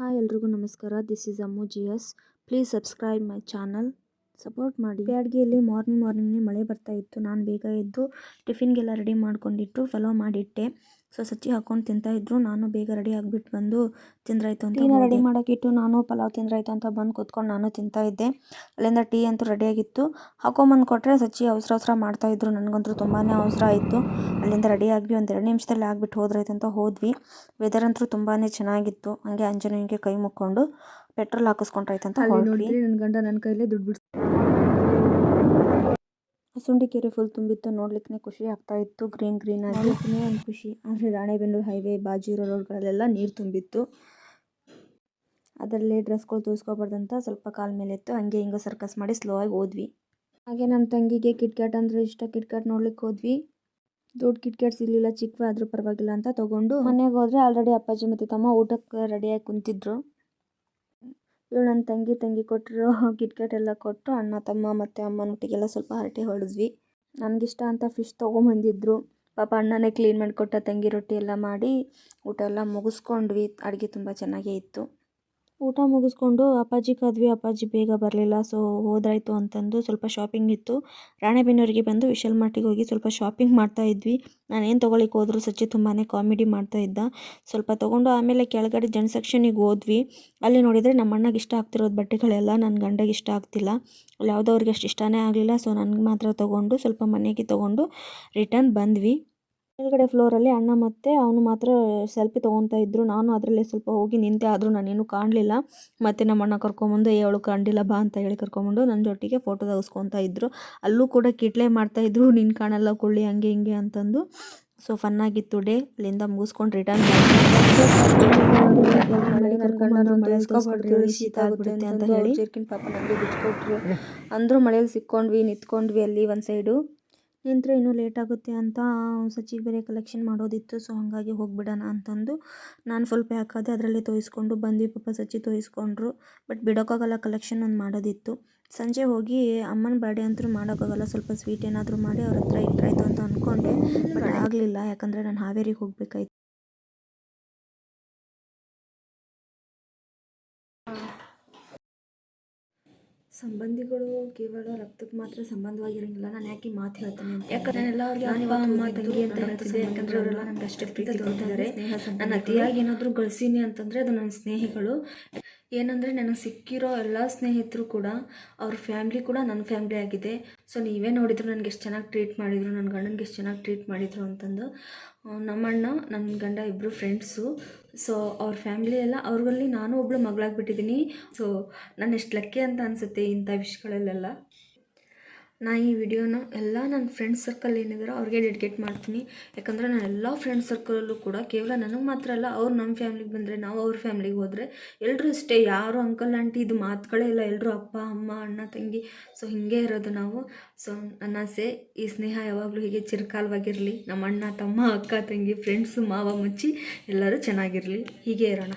Hi ಎಲ್ರಿಗೂ ನಮಸ್ಕಾರ. This is Ammu G S please subscribe my channel support ಮಾಡಿ. ಬ್ಯಾಡ್ಗಿಯಲ್ಲಿ ಮಾರ್ನಿಂಗ್ ಮಾರ್ನಿಂಗ್ನೇ ಮಳೆ ಬರ್ತಾ ಇತ್ತು. ನಾನು ಬೇಗ ಎದ್ದು ಟಿಫಿನ್ಗೆಲ್ಲ ರೆಡಿ ಮಾಡ್ಕೊಂಡಿಟ್ಟು ಫಲೋ ಮಾಡಿಟ್ಟೆ. ಸೊ ಸಚ್ಚಿ ಹಾಕೊಂಡು ತಿಂತಾ ಇದ್ರು. ನಾನು ಬೇಗ ರೆಡಿ ಆಗಿಬಿಟ್ಟು ಬಂದು ತಿಂದ್ರಾಯ್ತು ಅಂತ ಟೀನ ರೆಡಿ ಮಾಡೋಕ್ಕಿಟ್ಟು ನಾನು ಪಲಾವ್ ತಿಂದ್ರಾಯ್ತು ಅಂತ ಬಂದು ಕೂತ್ಕೊಂಡು ನಾನು ತಿಂತಾ ಇದ್ದೆ. ಅಲ್ಲಿಂದ ಟೀ ಅಂತೂ ರೆಡಿಯಾಗಿತ್ತು ಹಾಕೊಂಬಂದು ಕೊಟ್ಟರೆ ಸಚ್ಚಿ ಅವಸರ ಅವಸರ ಮಾಡ್ತಾಯಿದ್ರು ನನಗಂತೂ ತುಂಬಾ ಅವಸರ ಆಯಿತು. ಅಲ್ಲಿಂದ ರೆಡಿ ಆಗಿ ಒಂದು ಎರಡು ನಿಮಿಷದಲ್ಲಿ ಆಗಿಬಿಟ್ಟು ಹೋದ್ರಾಯ್ತು ಅಂತ ಹೋದ್ವಿ. ವೆದರ್ ಅಂತೂ ತುಂಬಾ ಚೆನ್ನಾಗಿತ್ತು. ಹಂಗೆ ಆಂಜನೇಯನಿಗೆ ಕೈ ಮುಕ್ಕೊಂಡು. ಪೆಟ್ರೋಲ್ ಹಾಕಿಸ್ಕೊಂಡ್ರಾಯ್ತು ಅಂತ ಹೊರಟ್ವಿ ನನ್ನ ಗಂಡ ನನ್ನ ಕೈಲೇ ದುಡ್ಡು ಬಿಡ್ತೀನಿ ಸುಂಡಿ ಕೆರೆ ಫುಲ್ ತುಂಬಿತ್ತು ನೋಡ್ಲಿಕ್ಕೆ ಖುಷಿ ಆಗ್ತಾ ಇತ್ತು ಗ್ರೀನ್ ಗ್ರೀನ್ ಆಗಿ. ಒಂದು ಖುಷಿ. ಆದರೆ ರಾಣೆಬೆನ್ನೂರು ಹೈವೇ ಬಾಜು ಇರೋ ರೋಡ್ಗಳಲ್ಲೆಲ್ಲ ನೀರು ತುಂಬಿತ್ತು. ಅದರಲ್ಲಿ ಡ್ರೆಸ್ಗಳು ತೋರಿಸ್ಕೊಬಾರ್ದಂತ ಸ್ವಲ್ಪ ಕಾಲ ಮೇಲೆ ಇತ್ತು ಹಂಗೆ ಹಿಂಗೆ ಸರ್ಕಸ್ ಮಾಡಿ ಸ್ಲೋ ಆಗಿ ಹೋದ್ವಿ. ಹಾಗೆ ನಮ್ಮ ತಂಗಿಗೆ ಕಿಟ್ಕ್ಯಾಟ್ ಅಂದರೆ ಇಷ್ಟ ಕಿಟ್ಕ್ಯಾಟ್ ನೋಡ್ಲಿಕ್ಕೆ ಹೋದ್ವಿ. ದೊಡ್ಡ ಕಿಟ್ಕ್ಯಾಟ್ ಸಿಗಲಿಲ್ಲ ಚಿಕ್ಕವೇ ಆದರೂ ಪರವಾಗಿಲ್ಲ ಅಂತ ತೊಗೊಂಡು ಮನೆಗೆ ಹೋದರೆ ಆಲ್ರೆಡಿ ಅಪ್ಪಾಜಿ ಮತ್ತು ತಮ್ಮ ಊಟಕ್ಕೆ ರೆಡಿಯಾಗಿ ಕುಂತಿದ್ರು. ಇವಳು ನನ್ನ ತಂಗಿ ತಂಗಿ ಕೊಟ್ಟರು ಕಿಟ್ಕೆಟ್ ಎಲ್ಲ ಕೊಟ್ಟು ಅಣ್ಣ, ತಮ್ಮ ಮತ್ತು ಅಮ್ಮನೊಟ್ಟಿಗೆಲ್ಲ ಸ್ವಲ್ಪ ಹರಟೆ ಹೊಡೆದ್ವಿ. ನನಗಿಷ್ಟ ಅಂತ ಫಿಶ್ ತೊಗೊಂಬಂದಿದ್ರು. ಪಾಪ ಅಣ್ಣನೇ ಕ್ಲೀನ್ ಮಾಡಿಕೊಟ್ಟ ತಂಗಿ ರೊಟ್ಟಿ ಎಲ್ಲ ಮಾಡಿ ಊಟ ಎಲ್ಲ ಮುಗಿಸ್ಕೊಂಡ್ವಿ. ಅಡುಗೆ ತುಂಬ ಚೆನ್ನಾಗೇ ಇತ್ತು. ಊಟ ಮುಗಿಸ್ಕೊಂಡು ಅಪ್ಪಾಜಿ ಕದ್ವಿ, ಅಪ್ಪಾಜಿ ಬೇಗ ಬರಲಿಲ್ಲ. ಸೊ ಹೋದ್ರಾಯ್ತು ಅಂತಂದು ಸ್ವಲ್ಪ ಶಾಪಿಂಗ್ ಇತ್ತು. ರಾಣೆಬೆನ್ನೂರಿಗೆ ಬಂದು ವಿಶಾಲ್ ಮಾರ್ಟಿಗೆ ಹೋಗಿ ಸ್ವಲ್ಪ ಶಾಪಿಂಗ್ ಮಾಡ್ತಾ ಇದ್ವಿ. ನಾನು ಏನು ತೊಗೊಳಿಕ್ಕೆ ಹೋದ್ರು ಸಚಿ ತುಂಬಾ ಕಾಮಿಡಿ ಮಾಡ್ತಾ ಇದ್ದ. ಸ್ವಲ್ಪ ತೊಗೊಂಡು ಆಮೇಲೆ ಕೆಳಗಡೆ ಜನ್ ಸೆಕ್ಷನಿಗೆ ಹೋದ್ವಿ. ಅಲ್ಲಿ ನೋಡಿದರೆ ನಮ್ಮ ಅಣ್ಣಗೆ ಇಷ್ಟ ಆಗ್ತಿರೋದು ಬಟ್ಟೆಗಳೆಲ್ಲ ನನ್ನ ಗಂಡಗೆ ಇಷ್ಟ ಆಗ್ತಿಲ್ಲ. ಅಲ್ಲಿ ಯಾವುದೋ ಅವ್ರಿಗೆ ಅಷ್ಟು ಇಷ್ಟನೇ ಆಗಲಿಲ್ಲ. ಸೊ ನನಗೆ ಮಾತ್ರ ತೊಗೊಂಡು ಸ್ವಲ್ಪ ಮನೆಗೆ ತೊಗೊಂಡು ರಿಟರ್ನ್ ಬಂದ್ವಿ. ಮೇಲ್ಗಡೆ ಫ್ಲೋರಲ್ಲಿ ಅಣ್ಣ ಮತ್ತೆ ಅವನು ಮಾತ್ರ ಸೆಲ್ಫಿ ತೊಗೊತಾ ಇದ್ರು. ನಾನು ಅದರಲ್ಲೇ ಸ್ವಲ್ಪ ಹೋಗಿ ನಿಂತೆ ಆದರೂ ನಾನೇನು ಕಾಣಲಿಲ್ಲ. ಮತ್ತೆ ನಮ್ಮ ಅಣ್ಣ ಕರ್ಕೊಂಬಂದು ಅವಳು ಕಂಡಿಲ್ಲ ಬಾ ಅಂತ ಹೇಳಿ ಕರ್ಕೊಂಬಂದು ನನ್ನ ಜೊತೆಗೆ ಫೋಟೋ ತೆಗೆಸ್ಕೊತಾ ಇದ್ದರು ಅಲ್ಲೂ ಕೂಡ ಕಿಟ್ಲೆ ಮಾಡ್ತಾಯಿದ್ರು ನಿನ್ನ ಕಾಣಲ್ಲ ಕೊಳ್ಳಿ ಹಂಗೆ ಹಿಂಗೆ ಅಂತಂದು. ಸೊ ಫನ್ನಾಗಿತ್ತು ಡೇ ಅಲ್ಲಿಂದ ಮುಗಿಸ್ಕೊಂಡು ರಿಟರ್ನ್ ಅಂದ್ರೂ ಆಗ್ಬಿಡುತ್ತೆ ಅಂತ ಹೇಳಿ. ಅಂದರೂ ಮಳೇಲಿ ಸಿಕ್ಕೊಂಡ್ವಿ ನಿಂತ್ಕೊಂಡ್ವಿ ಅಲ್ಲಿ ಒಂದು ಸೈಡು ನಿಂತರೆ ಇನ್ನೂ ಲೇಟ್ ಆಗುತ್ತೆ ಅಂತ ಸಚಿಗೆ ಬೇರೆ ಕಲೆಕ್ಷನ್ ಮಾಡೋದಿತ್ತು ಸೊ ಹಾಗಾಗಿ ಹೋಗಿಬಿಡೋಣ ಅಂತಂದು ನಾನು ಫುಲ್ ಪ್ಯಾಕ್ ಆದೆ ಅದರಲ್ಲಿ ತೋರಿಸ್ಕೊಂಡು ಬಂದ್ವಿ ಪಾಪ ಸಚಿ ತೋರಿಸ್ಕೊಂಡ್ರು ಬಟ್ ಬಿಡೋಕ್ಕಾಗಲ್ಲ ಕಲೆಕ್ಷನ್ ಒಂದು ಮಾಡೋದಿತ್ತು. ಸಂಜೆ ಹೋಗಿ ಅಮ್ಮನ ಬರ್ಡೇ ಅಂತೂ ಮಾಡೋಕ್ಕಾಗಲ್ಲ, ಸ್ವಲ್ಪ ಸ್ವೀಟ್ ಏನಾದರೂ ಮಾಡಿ ಅವ್ರ ಹತ್ರ ಇಟ್ಟಾಯಿತು ಅಂತ ಅಂದ್ಕೊಂಡೆ ಬಟ್ ಆಗಲಿಲ್ಲ, ಯಾಕಂದರೆ ನಾನು ಹಾವೇರಿಗೆ ಹೋಗಬೇಕಾಯ್ತು. ಸಂಬಂಧಿಗಳು ಕೇವಲ ರಕ್ತಕ್ಕೆ ಮಾತ್ರ ಸಂಬಂಧವಾಗಿರಂಗಿಲ್ಲ. ನಾನು ಯಾಕೆ ಮಾತು ಹೇಳ್ತೇನೆ ಅಂತ ಯಾಕಂದ್ರೆ ಎಲ್ಲ ಅವ್ರಿಗೆ ಅಮ್ಮ ತಂಗಿ ಅಂತ ಹೇಳ್ತಿದ್ದೆ. ಯಾಕಂದ್ರೆ ಅವರೆಲ್ಲ ನನಗೆ ಅಷ್ಟೇ ಪ್ರೀತಿ ತೋರ್ತಿದ್ದಾರೆ ನಾನು ಅತಿಯಾಗಿ ಏನಾದರೂ ಗಳಿಸೀನಿ ಅಂತಂದರೆ ಅದು ನನ್ನ ಸ್ನೇಹಿಗಳು. ಏನಂದರೆ ನನಗೆ ಸಿಕ್ಕಿರೋ ಎಲ್ಲ ಸ್ನೇಹಿತರು ಕೂಡ, ಅವ್ರ ಫ್ಯಾಮ್ಲಿ ಕೂಡ ನನ್ನ ಫ್ಯಾಮ್ಲಿ ಆಗಿದೆ. ಸೊ ನೀವೇ ನೋಡಿದ್ರು ನನಗೆ ಎಷ್ಟು ಚೆನ್ನಾಗಿ ಟ್ರೀಟ್ ಮಾಡಿದರು ನನ್ನ ಗಂಡನಿಗೆ ಎಷ್ಟು ಚೆನ್ನಾಗಿ ಟ್ರೀಟ್ ಮಾಡಿದರು ಅಂತಂದು. ನಮ್ಮಣ್ಣ ನನ್ನ ಗಂಡ ಇಬ್ಬರು ಫ್ರೆಂಡ್ಸು ಸೊ ಅವ್ರ ಫ್ಯಾಮಿಲಿ ಎಲ್ಲ ಅವ್ರಲ್ಲಿ ನಾನು ಒಬ್ಬಳು ಮಗಳಾಗಿಬಿಟ್ಟಿದ್ದೀನಿ ಸೊ ನಾನು ಎಷ್ಟು ಲಕ್ಕಿ ಅಂತ ಅನಿಸುತ್ತೆ ಇಂಥ ವಿಷಯಗಳಲ್ಲೆಲ್ಲ. ನಾ ಈ ವಿಡಿಯೋನ ಎಲ್ಲ ನನ್ನ ಫ್ರೆಂಡ್ಸ್ ಸರ್ಕಲ್ ಏನಿದಾರೋ ಅವ್ರಿಗೆ ಡೆಡಿಕೇಟ್ ಮಾಡ್ತೀನಿ. ಯಾಕಂದರೆ ನಾನು ಎಲ್ಲ ಫ್ರೆಂಡ್ಸ್ ಸರ್ಕಲಲ್ಲೂ ಕೂಡ ಕೇವಲ ನನಗೆ ಮಾತ್ರ ಅಲ್ಲ, ಅವ್ರು ನಮ್ಮ ಫ್ಯಾಮ್ಲಿಗೆ ಬಂದರೆ ನಾವು ಅವ್ರ ಫ್ಯಾಮ್ಲಿಗೆ ಹೋದರೆ ಎಲ್ಲರೂ ಇಷ್ಟೇ ಯಾರು ಅಂಕಲ್ ಆಂಟಿ ಇದು ಮಾತುಗಳೇ ಇಲ್ಲ ಎಲ್ಲರೂ ಅಪ್ಪ, ಅಮ್ಮ, ಅಣ್ಣ, ತಂಗಿ. ಸೊ ಹೀಗೆ ಇರೋದು ನಾವು. ಸೊ ನನ್ನ ಆಸೆ ಈ ಸ್ನೇಹ ಯಾವಾಗಲೂ ಹೀಗೆ ಚಿರಕಾಲವಾಗಿರಲಿ. ನಮ್ಮ ಅಣ್ಣ, ತಮ್ಮ, ಅಕ್ಕ, ತಂಗಿ ಫ್ರೆಂಡ್ಸು ಮಾವ, ಮುಚ್ಚಿ ಎಲ್ಲರೂ ಚೆನ್ನಾಗಿರಲಿ. ಹೀಗೆ ಇರೋಣ.